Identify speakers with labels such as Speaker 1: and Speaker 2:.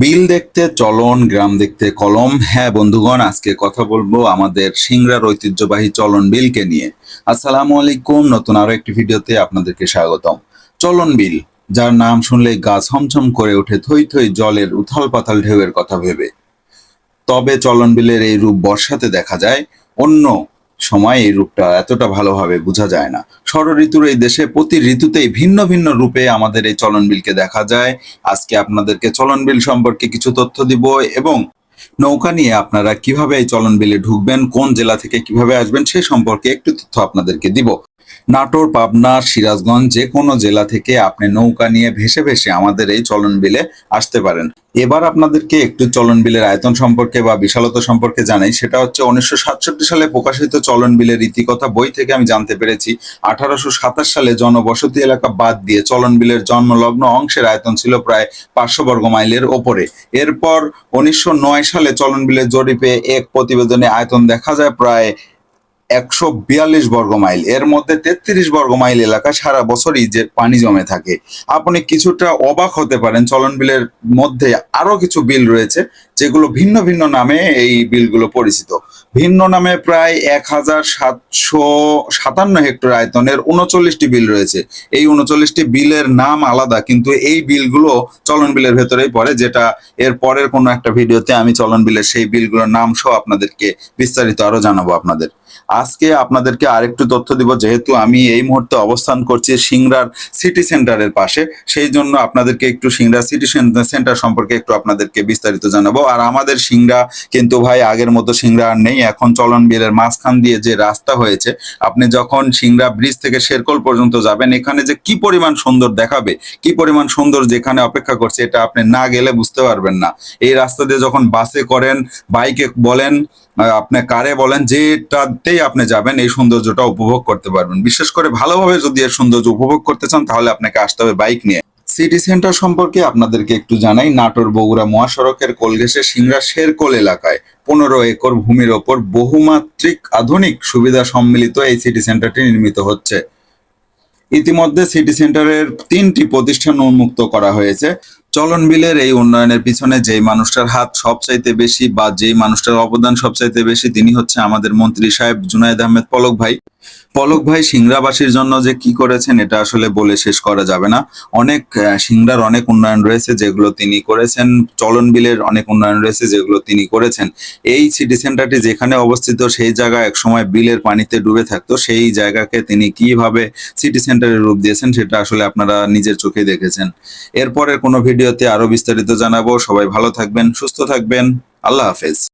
Speaker 1: বিল দেখতে, চলন, গ্রাম দেখতে, কলম। হ্যাঁ বন্ধুগণ, আজকে কথা বলব আমাদের সিংড়ার ঐতিহ্যবাহী চলন বিলকে নিয়ে। আসসালামু আলাইকুম, নতুন আরও একটি ভিডিওতে আপনাদেরকে স্বাগতম। চলন বিল, যার নাম শুনলে গা ছমছম করে ওঠে থই থই জলের উথাল পাতাল ঢেউয়ের কথা ভেবে। তবে চলন বিলের এই রূপ বর্ষাতে দেখা যায় অন্য সময় এই রূপটা এতটা ভালোভাবে বোঝা যায় না। ষড় ঋতুর এই দেশে প্রতি ঋতুতেই ভিন্ন ভিন্ন রূপে আমাদের এই চলনবিলকে দেখা যায়। আজকে আপনাদেরকে চলনবিল সম্পর্কে কিছু তথ্য দিব এবং নৌকা নিয়ে আপনারা কীভাবে এই চলনবিলে ঢুকবেন, কোন জেলা থেকে কীভাবে আসবেন সে সম্পর্কে একটু তথ্য আপনাদেরকে দিব। নাটোর, পাবনা, সিরাজগঞ্জ যে কোনো জেলা থেকে আপনি নৌকা নিয়ে ভেসে ভেসে আমাদের এই চলন বিলে আসতে পারেন। এবার আপনাদেরকে একটু চলন বিলের আয়তন সম্পর্কে বা বিশালতা সম্পর্কে জানাই। সেটা হচ্ছে উনিশশো সাতষট্টি সালে প্রকাশিত চলন বিলের রীতিকথা বই থেকে আমি জানতে পেরেছি, আঠারোশো সাতাশ সালে জনবসতি এলাকা বাদ দিয়ে চলন বিলের জন্মলগ্ন অংশের আয়তন ছিল প্রায় পাঁচশো বর্গ মাইলের ওপরে। এরপর উনিশশো নয় সালে চলন বিলের জরিপে এক প্রতিবেদনে আয়তন দেখা যায় প্রায় একশো বিয়াল্লিশ বর্গ মাইল। এর মধ্যে তেত্রিশ বর্গ মাইল এলাকা সারা বছরই যে পানি জমে থাকে। আপনি কিছুটা অবাক হতে পারেন চলন বিলের মধ্যে আরও কিছু বিল রয়েছে, যেগুলো ভিন্ন ভিন্ন নামে এই বিলগুলো পরিচিত। ভিন্ন নামে প্রায় এক হাজার সাতশো সাতান্ন হেক্টর আয়তনের উনচল্লিশটি বিল রয়েছে। এই উনচল্লিশটি বিলের নাম আলাদা, কিন্তু এই বিলগুলো চলন বিলের ভেতরেই পড়ে, যেটা এর পরের কোনো একটা ভিডিওতে আমি চলন বিলের সেই বিলগুলোর নাম সহ আপনাদেরকে বিস্তারিত আরও জানাব আপনাদের। আজকে আপনাদেরকে আরেকটু তথ্য দিব, যেহেতু আমি এই মুহূর্তে অবস্থান করছি সিংড়ার সিটি সেন্টারের পাশে, সেই জন্য আপনাদেরকে একটু সিংড়া সিটি সেন্টার সম্পর্কে একটু আপনাদেরকে বিস্তারিত জানাব। আর আমাদের সিংড়া, কিন্তু ভাই, আগের মতো সিংড়া আর নেই, এখন চলন বিলের মাঝখান দিয়ে যে রাস্তা হয়েছে, আপনি যখন সিংড়া ব্রিজ থেকে শেরকল পর্যন্ত যাবেন, এখানে যে কি পরিমাণ সুন্দর দেখাবে, কি পরিমাণ সুন্দর যেখানে অপেক্ষা করছে, এটা আপনি না গেলে বুঝতে পারবেন না। এই রাস্তা দিয়ে যখন বাসে করেন, বাইকে বলেন আপনি কারে বলেন, যেটাতেই আপনি যাবেন, এই সৌন্দর্যটা উপভোগ করতে পারবেন। বিশেষ করে ভালোভাবে যদি এর সৌন্দর্য উপভোগ করতে চান, তাহলে আপনাকে আসতে হবে বাইক নিয়ে। সিটি সেন্টার সম্পর্কে আপনাদেরকে একটু জানাই, নাটোর, বগুড়া, মহাসড়কের কোলঘেসে সিংড়া শেরকোল এলাকায় পনেরো একর ভূমির ওপর বহুমাত্রিক আধুনিক সুবিধা সম্মিলিত এই সিটি সেন্টারটি নির্মিত হচ্ছে। ইতিমধ্যে সিটি সেন্টারের তিনটি প্রতিষ্ঠান উন্মুক্ত করা হয়েছে। চলন বিলের এই উন্নয়নের পিছনে যেই মানুষটার হাত সবচাইতে বেশি বা যেই মানুষটার অবদান সবচাইতে বেশি, তিনি হচ্ছে আমাদের মন্ত্রী সাহেব জুনায়দ আহমেদ পলক ভাই। পলক ভাই সিংড়াবাসীর জন্য যে কি করেছেন, এটা আসলে বলে শেষ করা যাবে না। অনেক সিংড়ার অনেক উন্নয়ন রয়েছে যেগুলো তিনি করেছেন, চলন বিলের অনেক উন্নয়ন রয়েছে যেগুলো তিনি করেছেন। এই সিটি সেন্টারটি যেখানে অবস্থিত সেই জায়গা একসময় বিলের পানিতে ডুবে থাকতো, সেই জায়গাকে তিনি কীভাবে সিটি সেন্টারের রূপ দিয়েছেন সেটা আসলে আপনারা নিজের চোখে দেখেছেন। এরপরের কোনো ভিডিওতে আরও বিস্তারিত জানাব। সবাই ভালো থাকবেন, সুস্থ থাকবেন। আল্লাহ হাফেজ।